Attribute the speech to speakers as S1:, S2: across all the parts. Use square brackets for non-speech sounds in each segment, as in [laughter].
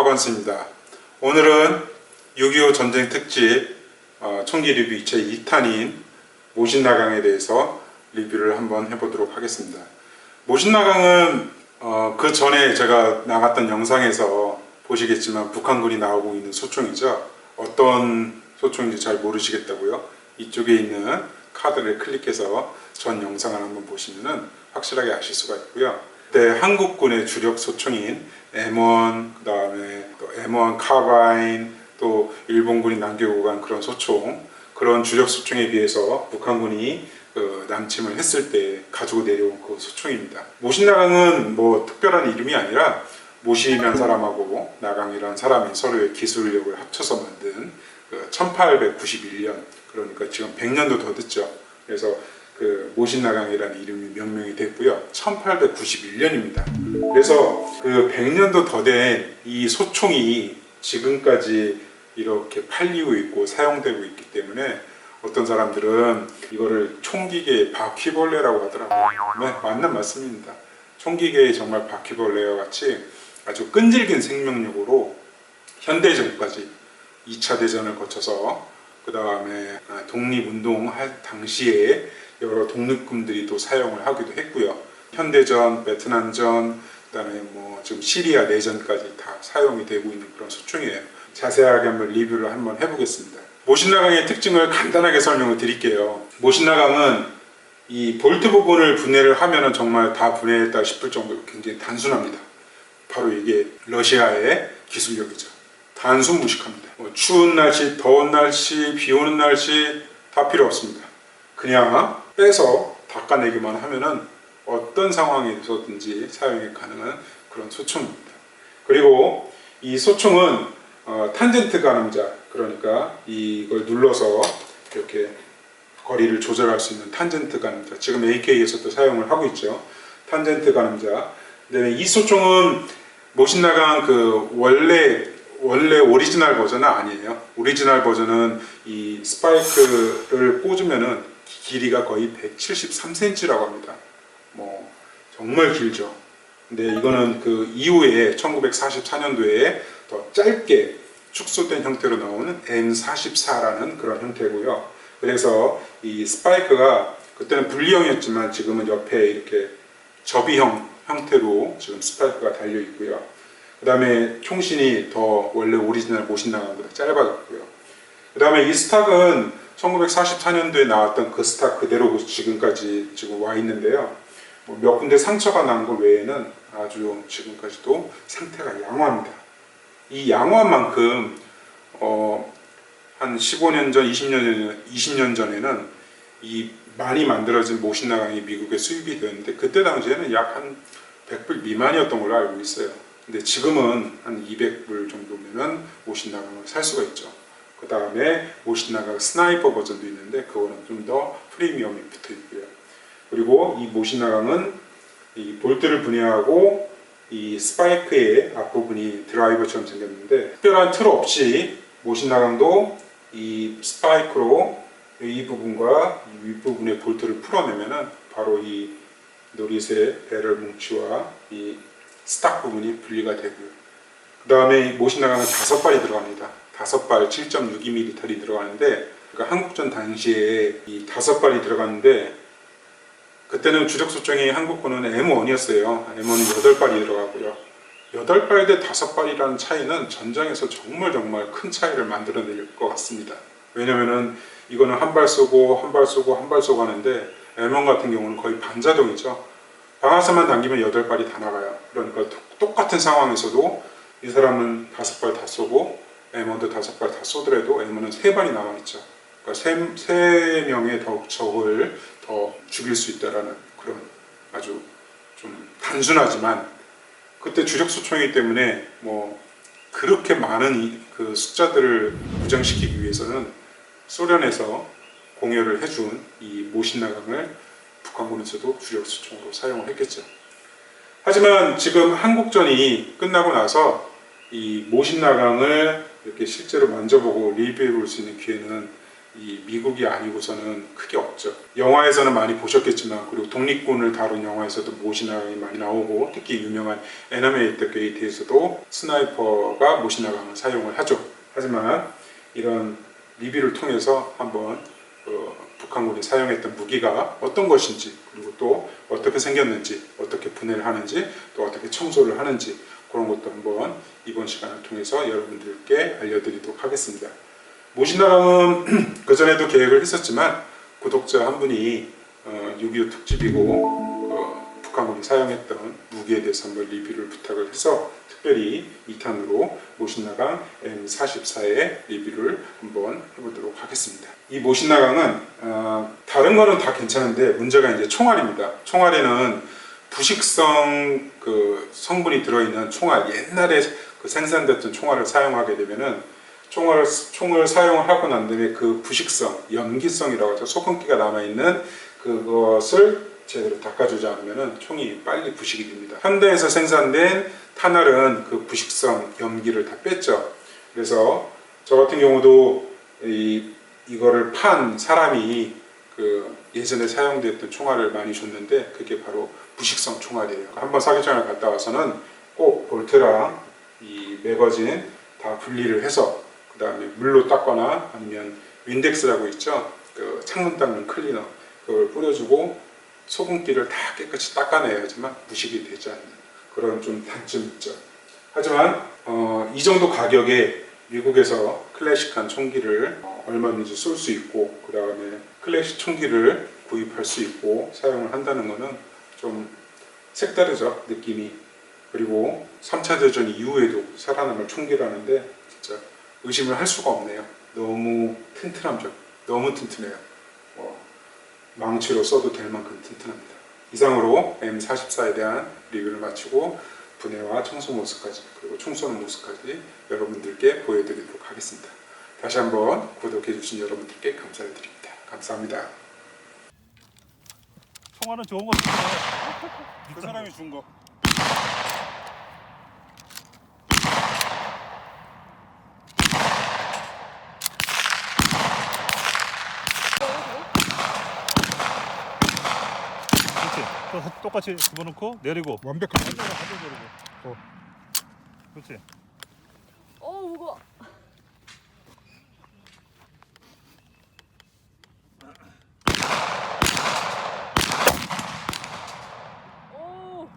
S1: 파파건스입니다. 오늘은 6.25 전쟁 특집 어, 총기 리뷰 제2탄인 모신나강에 대해서 리뷰를 한번 해보도록 하겠습니다. 모신나강은 어, 그 전에 제가 나갔던 영상에서 보시겠지만 북한군이 나오고 있는 소총이죠. 어떤 소총인지 잘 모르시겠다고요? 이쪽에 있는 카드를 클릭해서 전 영상을 한번 보시면 확실하게 아실 수가 있고요. 그때 한국군의 주력 소총인 M1, 그 다음에 또 M1 카바인, 또 일본군이 남겨오고 간 그런 소총, 그런 주력 소총에 비해서 북한군이 그 남침을 했을 때 가지고 내려온 그 소총입니다. 모신나강은 뭐 특별한 이름이 아니라 모시면 사람하고 나강이라는 사람이 서로의 기술력을 합쳐서 만든 그 1891년 그러니까 지금 100년도 더 됐죠. 그래서 그 모신나강이라는 이름이 명명이 됐고요. 1891년입니다. 그래서 그 100년도 더 된 이 소총이 지금까지 이렇게 팔리고 있고 사용되고 있기 때문에 어떤 사람들은 이거를 총기계의 바퀴벌레라고 하더라고요. 네, 맞는 말씀입니다. 총기계의 정말 바퀴벌레와 같이 아주 끈질긴 생명력으로 현대전까지 2차 대전을 거쳐서 그 다음에 독립운동 할 당시에 여러 독립군들이 또 사용을 하기도 했고요. 현대전, 베트남전, 그다음에 뭐 지금 시리아 내전까지 다 사용이 되고 있는 그런 소총이에요. 자세하게 한번 리뷰를 한번 해보겠습니다. 모신나강의 특징을 간단하게 설명을 드릴게요. 모신나강은 이 볼트 부분을 분해를 하면은 정말 다 분해했다 싶을 정도로 굉장히 단순합니다. 바로 이게 러시아의 기술력이죠. 단순 무식합니다. 뭐 추운 날씨, 더운 날씨, 비 오는 날씨 다 필요 없습니다. 그냥 빼서 닦아내기만 하면은 어떤 상황에서든지 사용이 가능한 그런 소총입니다. 그리고 이 소총은 어, 탄젠트 가늠자 그러니까 이걸 눌러서 이렇게 거리를 조절할 수 있는 탄젠트 가늠자 지금 AK에서도 사용을 하고 있죠. 탄젠트 가늠자. 근데 이 소총은 모신나강 그 원래 원래 오리지널 버전은 아니에요. 오리지널 버전은 이 스파이크를 꽂으면은 길이가 거의 173cm라고 합니다. 뭐 정말 길죠. 근데 이거는 그 이후에 1944년도에 더 짧게 축소된 형태로 나오는 M44라는 그런 형태고요. 그래서 이 스파이크가 그때는 분리형이었지만 지금은 옆에 이렇게 접이형 형태로 지금 스파이크가 달려 있고요. 그 다음에 총신이 더 원래 오리지널 모신나강보다 짧아졌고요. 그 다음에 이 스탁은 1944년도에 나왔던 그 스탁 그대로 지금까지 지금 와 있는데요. 뭐몇 군데 상처가 난 것 외에는 아주 지금까지도 상태가 양호합니다. 이 양호한 만큼 어 한 15년 전, 20년 전, 20년 전에는 이 많이 만들어진 모신나강이 미국에 수입이 되었는데 그때 당시에는 약 한 100불 미만이었던 걸로 알고 있어요. 근데 지금은 한 200불 정도면은 모신나강을 살 수가 있죠. 그 다음에 모신나강 스나이퍼 버전도 있는데 그거는 좀 더 프리미엄이 붙어 있고요. 그리고 이 모신나강은 이 볼트를 분해하고 이 스파이크의 앞부분이 드라이버처럼 생겼는데 특별한 틀 없이 모신나강도 이 스파이크로 이 부분과 이 윗부분의 볼트를 풀어내면은 바로 이 노릿의 배럴 뭉치와 이 스탁 부분이 분리가 되고요. 그 다음에 모신나강은 다섯 발이 들어갑니다. 다섯 발 7.62mm이 들어가는데 그러니까 한국전 당시에 이 다섯 발이 들어갔는데 그때는 주력 소총이 한국군은 M1이었어요. M1은 여덟 발이 들어가고요. 여덟 발 대 다섯 발이라는 차이는 전장에서 정말 정말 큰 차이를 만들어낼 것 같습니다. 왜냐면은 이거는 한 발 쏘고 한 발 쏘고 한 발 쏘고 하는데 M1 같은 경우는 거의 반자동이죠. 방아쇠만 당기면 여덟 발이 다 나가요. 그러니까 똑같은 상황에서도 이 사람은 다섯 발 다 쏘고 M1도 다섯 발 다 쏘더라도 M1은 세 발이 남아있죠. 그러니까 세, 세 명의 더 적을 더 죽일 수 있다라는 그런 아주 좀 단순하지만 그때 주력 소총이기 때문에 뭐 그렇게 많은 이, 그 숫자들을 부정시키기 위해서는 소련에서 공여를 해준 이 모신나강을 북한군에서도 주력 소총으로 사용을 했겠죠. 하지만 지금 한국전이 끝나고 나서 이 모신나강을 이렇게 실제로 만져보고 리뷰해 볼 수 있는 기회는 이 미국이 아니고서는 크게 없죠. 영화에서는 많이 보셨겠지만 그리고 독립군을 다룬 영화에서도 모시나강이 많이 나오고 특히 유명한 에너메이터 게이트에서도 스나이퍼가 모시나강을 사용을 하죠. 하지만 이런 리뷰를 통해서 한번 어, 북한군이 사용했던 무기가 어떤 것인지 그리고 또 어떻게 생겼는지 어떻게 분해를 하는지 또 어떻게 청소를 하는지 그런 것도 한번 이번 시간을 통해서 여러분들께 알려드리도록 하겠습니다. 모신나랑은 [clears throat] 그전에도 계획을 했었지만 구독자 한 분이 어, 6.25 특집이고 어, 북한군이 사용했던 무기에 대해서 한번 리뷰를 부탁을 해서 특별히 2탄으로 모신나강 M44의 리뷰를 한번 해보도록 하겠습니다. 이 모신나강은 어, 다른 거는 다 괜찮은데 문제가 이제 총알입니다. 총알에는 부식성 그 성분이 들어있는 총알 옛날에 그 생산됐던 총알을 사용하게 되면은 총을 총을 사용을 하고 난 다음에 그 부식성 염기성이라고 하죠 소금기가 남아 있는 그것을 제대로 닦아주지 않으면은 총이 빨리 부식이 됩니다. 현대에서 생산된 탄알은 그 부식성 염기를 다 뺐죠. 그래서 저 같은 경우도 이 이거를 판 사람이 그 예전에 사용됐던 총알을 많이 줬는데 그게 바로 부식성 총알이에요. 한번 사격장을 갔다 와서는 꼭 볼트랑 이 매거진 다 분리를 해서 그 다음에 물로 닦거나 아니면 윈덱스라고 있죠. 그 창문 닦는 클리너 그걸 뿌려주고 소금기를 다 깨끗이 닦아내야지만 부식이 되지 않는 그런 좀 단점이 있죠. 하지만 어, 이 정도 가격에 미국에서 클래식한 총기를 어, 얼마든지 쏠 수 있고 그 다음에 클래식 총기를 구입할 수 있고 사용을 한다는 것은 좀 색다르죠 느낌이 그리고 3차 대전 이후에도 살아남을 총기라는데 진짜 의심을 할 수가 없네요 너무 튼튼함죠 너무 튼튼해요 뭐, 망치로 써도 될 만큼 튼튼합니다 이상으로 M44에 대한 리뷰를 마치고 분해와 청소 모습까지 그리고 총 쏘는 모습까지 여러분들께 보여드리도록 하겠습니다. 다시 한번 구독해주신 여러분들께 감사를 드립니다. 감사합니다.
S2: 총알은 좋은 거 주네.
S1: 그 사람이 준 거.
S2: 그렇지. 또 똑같이 집어넣고 내리고.
S1: 완벽하게.
S2: 어. 그렇지.
S3: 어 무거워. 오.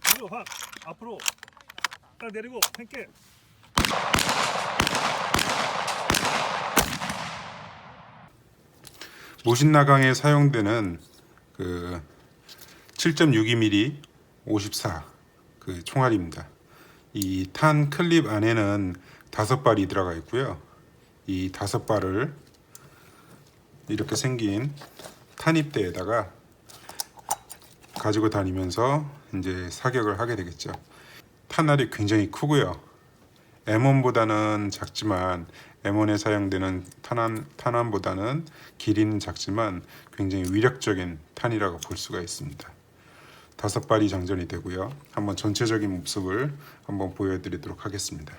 S2: 그리고 확 앞으로 딱 내리고 팽게.
S1: 모신나강에 사용되는 그 7.62mm 54그 총알입니다. 이 탄 클립 안에는 다섯 발이 들어가 있고요. 이 다섯 발을 이렇게 생긴 탄입대에다가 가지고 다니면서 이제 사격을 하게 되겠죠. 탄알이 굉장히 크고요. M1보다는 작지만 M1에 사용되는 탄환, 탄환보다는 길이는 작지만 굉장히 위력적인 탄이라고 볼 수가 있습니다. 다섯 발이 장전이 되고요. 한번 전체적인 모습을 한번 보여드리도록 하겠습니다.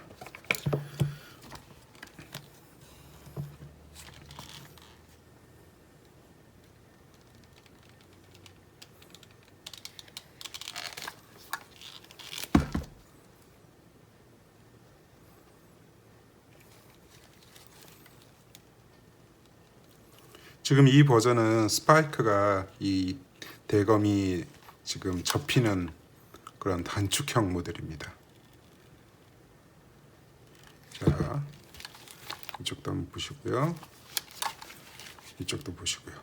S1: 지금 이 버전은 스파이크가 이 대검이 지금 접히는 그런 단축형 모델입니다. 자, 이쪽도 한번 보시고요. 이쪽도 보시고요.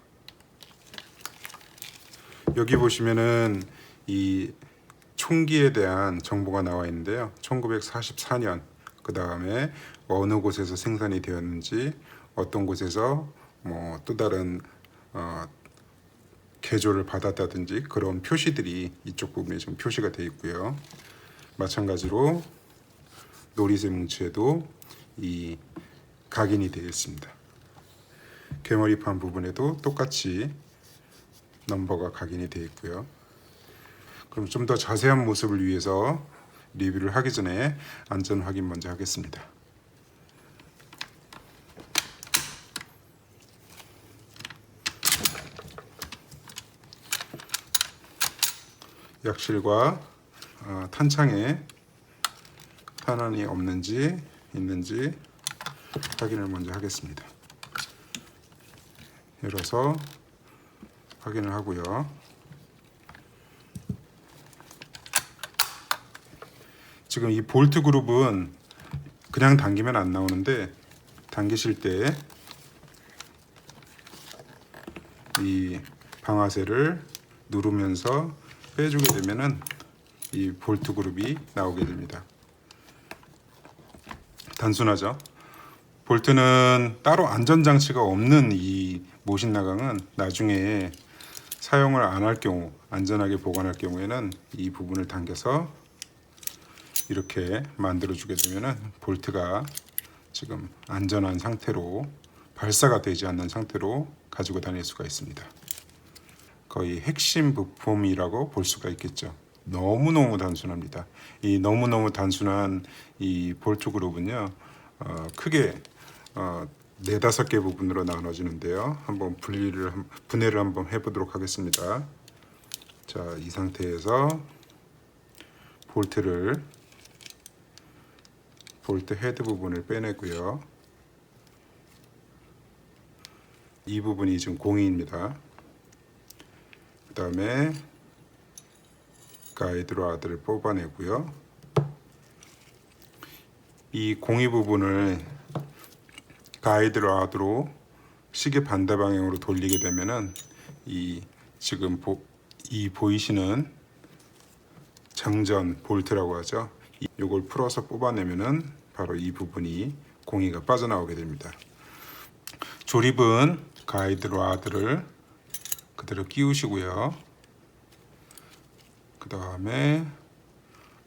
S1: 여기 보시면은 이 총기에 대한 정보가 나와 있는데요. 1944년 그 다음에 어느 곳에서 생산이 되었는지 어떤 곳에서 뭐 또 다른 어, 개조를 받았다든지 그런 표시들이 이쪽 부분에 지금 표시가 되어 있고요. 마찬가지로 노리쇠 뭉치에도 이 각인이 되어 있습니다. 개머리판 부분에도 똑같이 넘버가 각인이 되어 있고요. 그럼 좀 더 자세한 모습을 위해서 리뷰를 하기 전에 안전 확인 먼저 하겠습니다. 약실과 어, 탄창에 탄환이 없는지 있는지 확인을 먼저 하겠습니다. 열어서 확인을 하고요. 지금 이 볼트 그룹은 그냥 당기면 안 나오는데 당기실 때 이 방아쇠를 누르면서 빼주게 되면은 이 볼트 그룹이 나오게 됩니다. 단순하죠. 볼트는 따로 안전 장치가 없는 이 모신 나강은 나중에 사용을 안 할 경우 안전하게 보관할 경우에는 이 부분을 당겨서 이렇게 만들어 주게 되면은 볼트가 지금 안전한 상태로 발사가 되지 않는 상태로 가지고 다닐 수가 있습니다. 거의 핵심 부품이라고 볼 수가 있겠죠. 너무너무 단순합니다. 이 너무너무 단순한 이 볼트 그룹은요. 어, 크게 어, 네다섯 개 부분으로 나눠지는데요. 한번 분리를 한- 분해를 한번 해 보도록 하겠습니다. 자, 이 상태에서 볼트를 볼트 헤드 부분을 빼내고요. 이 부분이 지금 공이입니다. 그 다음에 가이드 로드를 뽑아내고요. 이 공이 부분을 가이드 로드로 시계 반대 방향으로 돌리게 되면은 이 지금 보, 이 보이시는 장전 볼트라고 하죠. 이- 요걸 풀어서 뽑아내면은 바로 이 부분이 공이가 빠져나오게 됩니다. 조립은 가이드 로드를 그대로 끼우시고요. 그 다음에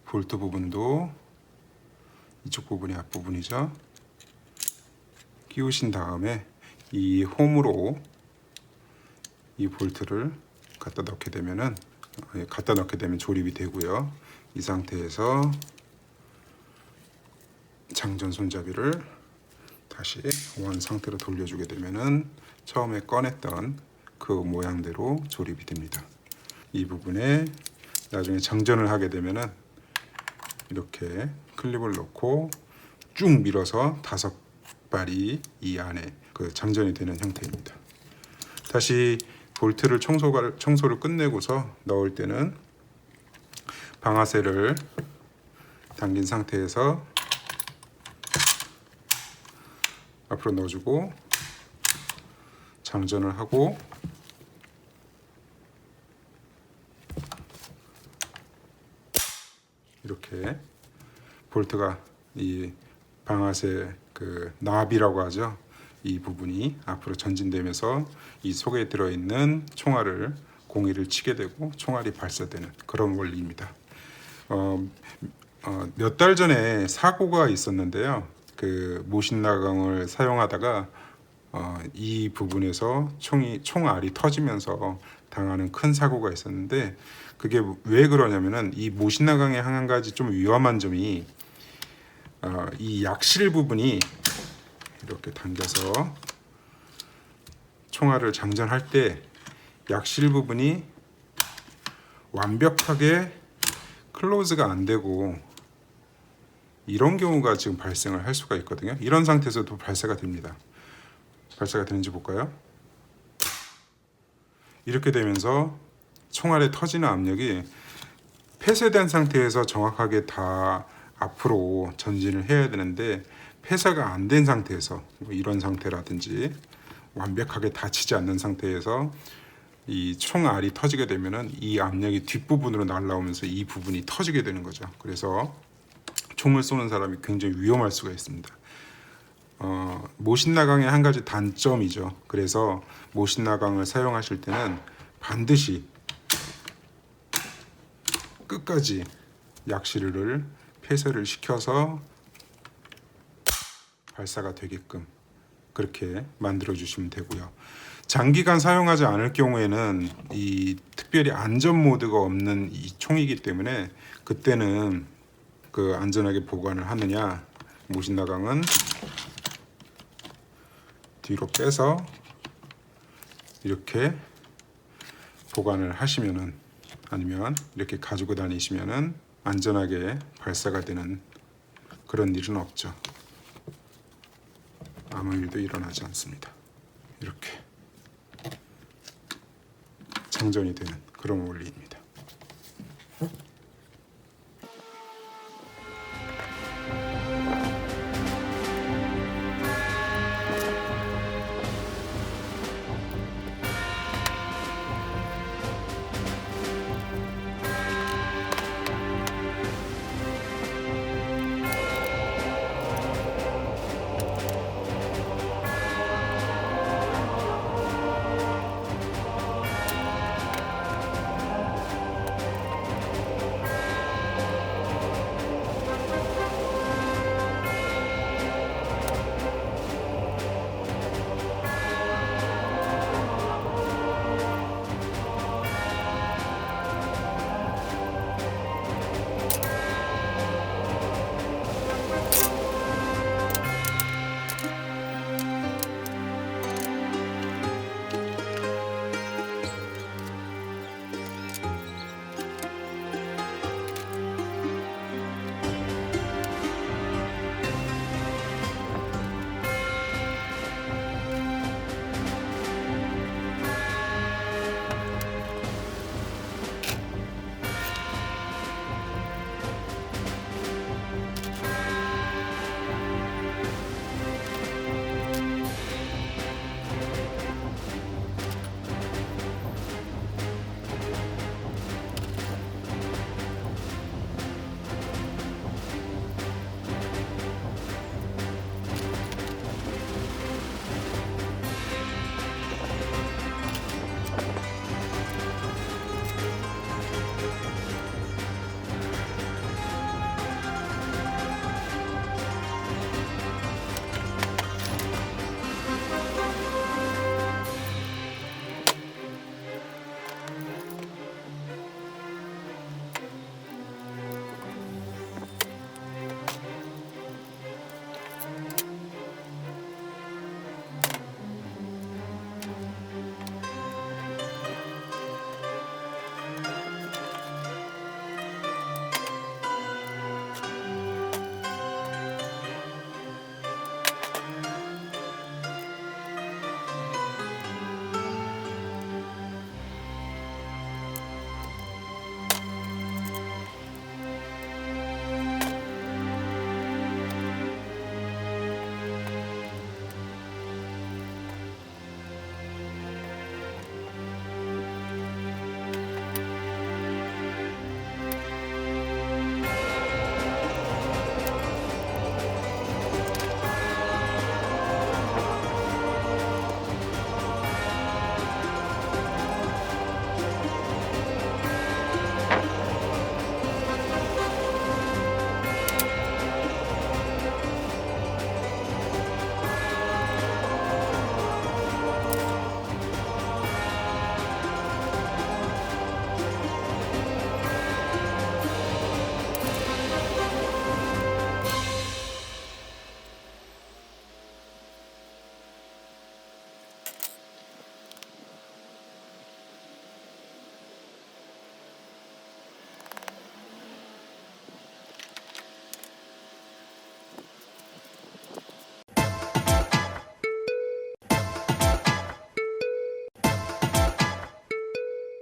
S1: 볼트 부분도 이쪽 부분이 앞부분이죠. 끼우신 다음에 이 홈으로 이 볼트를 갖다 넣게 되면은 어, 갖다 넣게 되면 조립이 되고요. 이 상태에서 장전 손잡이를 다시 원 상태로 돌려주게 되면은 처음에 꺼냈던 그 모양대로 조립이 됩니다. 이 부분에 나중에 장전을 하게 되면은 이렇게 클립을 넣고 쭉 밀어서 다섯 발이 이 안에 그 장전이 되는 형태입니다. 다시 볼트를 청소가 청소를 끝내고서 넣을 때는 방아쇠를 당긴 상태에서 앞으로 넣어주고 장전을 하고 이렇게 볼트가 이 방아쇠 그 나비라고 하죠. 이 부분이 앞으로 전진되면서 이 속에 들어있는 총알을 공이를 치게 되고 총알이 발사되는 그런 원리입니다. 어, 어, 몇 달 전에 사고가 있었는데요. 그 모신 나강을 사용하다가 어, 이 부분에서 총이 총알이 터지면서 당하는 큰 사고가 있었는데 그게 왜 그러냐면은 이 모신 나강의 한 가지 좀 위험한 점이 어, 이 약실 부분이 이렇게 당겨서 총알을 장전할 때 약실 부분이 완벽하게 클로즈가 안 되고 이런 경우가 지금 발생을 할 수가 있거든요. 이런 상태에서도 발사가 됩니다. 발사가 되는지 볼까요? 이렇게 되면서 총알에 터지는 압력이 폐쇄된 상태에서 정확하게 다 앞으로 전진을 해야 되는데 폐쇄가 안 된 상태에서 뭐 이런 상태라든지 완벽하게 닫히지 않는 상태에서 이 총알이 터지게 되면은 이 압력이 뒷부분으로 날라오면서 이 부분이 터지게 되는 거죠. 그래서 총을 쏘는 사람이 굉장히 위험할 수가 있습니다. 어, 모신나강의 한 가지 단점이죠. 그래서 모신나강을 사용하실 때는 반드시 끝까지 약실을 폐쇄를 시켜서 발사가 되게끔 그렇게 만들어 주시면 되고요. 장기간 사용하지 않을 경우에는 이 특별히 안전 모드가 없는 이 총이기 때문에 그때는 그 안전하게 보관을 하느냐 모신 나강은 뒤로 빼서 이렇게 보관을 하시면은 아니면 이렇게 가지고 다니시면은 안전하게 발사가 되는 그런 일은 없죠. 아무 일도 일어나지 않습니다. 이렇게 장전이 되는 그런 원리입니다.